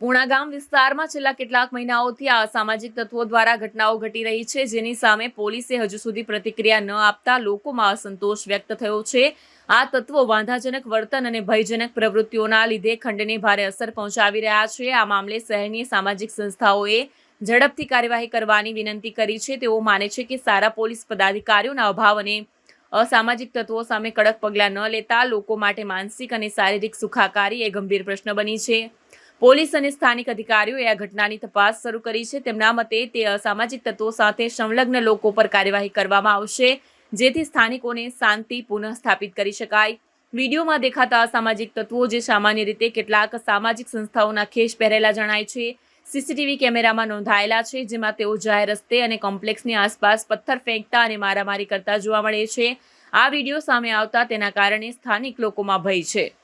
પૂણા ગામ વિસ્તારમાં છેલ્લા કેટલાક મહિનાઓથી આ અસામાજિક તત્વો દ્વારા ઘટનાઓ ઘટી રહી છે, જેની સામે પોલીસે હજુ સુધી પ્રતિક્રિયા ન આપતા લોકોમાં અસંતોષ વ્યક્ત થયો છે. આ તત્વો વાંધાજનક વર્તન અને ભયજનક પ્રવૃત્તિઓના લીધે ખંડને ભારે અસર પહોંચાડી રહ્યા છે. આ મામલે શહેરની સામાજિક સંસ્થાઓએ ઝડપથી કાર્યવાહી કરવાની વિનંતી કરી છે. તેઓ માને છે કે સારા પોલીસ પદાધિકારીઓના અભાવ અને અસામાજિક તત્વો સામે કડક પગલાં ન લેતા લોકો માટે માનસિક અને શારીરિક સુખાકારી એ ગંભીર પ્રશ્ન બની છે. પોલીસ અને સ્થાનિક અધિકારીઓએ આ ઘટનાની તપાસ શરૂ કરી છે. તેમના મતે તે અસામાજિક તત્વો સાથે સંલગ્ન લોકો પર કાર્યવાહી કરવામાં આવશે, જેથી સ્થાનિકોને શાંતિ પુનઃ સ્થાપિત કરી શકાય. વિડીયોમાં દેખાતા અસામાજિક તત્વો જે સામાન્ય રીતે કેટલાક સામાજિક સંસ્થાઓના ખેસ પહેરેલા જણાય છે. સીસીટીવી કેમેરામાં નોંધાયેલા છે, જેમાં તેઓ જાહેર રસ્તે અને કોમ્પ્લેક્સની આસપાસ પથ્થર ફેંકતા અને મારામારી કરતા જોવા મળે છે. આ વીડિયો સામે આવતા તેના કારણે સ્થાનિક લોકોમાં ભય છે.